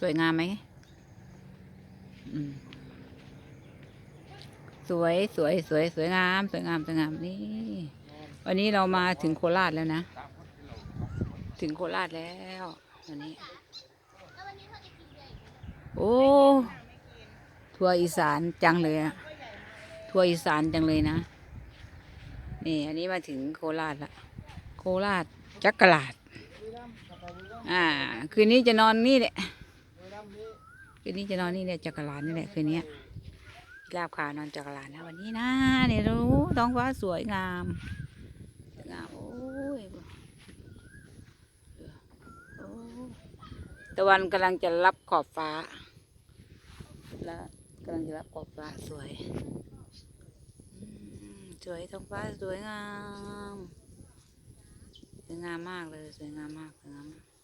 สวยงามไหมอืมสวยสวยสวยสวยงาม สวยงามสวยงามนี่ วันนี้เรามาถึงโคราชแล้วนะ ถึงโคราชแล้ววันนี้ โอ้ทัวร์อีสานจังเลยอะทัวร์อีสานจังเลยนะ นี่ อันนี้มาถึงโคราชละโคราชจักรลาด อ่า คืนนี้จะนอนนี่แหละ คืนนี้จะนอนนี่แหละจักรลาดนี่แหละคืนนี้ลาบขาวนอนจักรลาดนะวันนี้นะเนี่ยรู้ท้องฟ้าสวยงามสวยงามโอ้ยโอ้ตะวันกำลังจะรับขอบฟ้าแล้วกำลังจะรับขอบฟ้าสวยสวยท้องฟ้าสวยงามสวยงามมากเลยสวยงามมากสวยงามมาก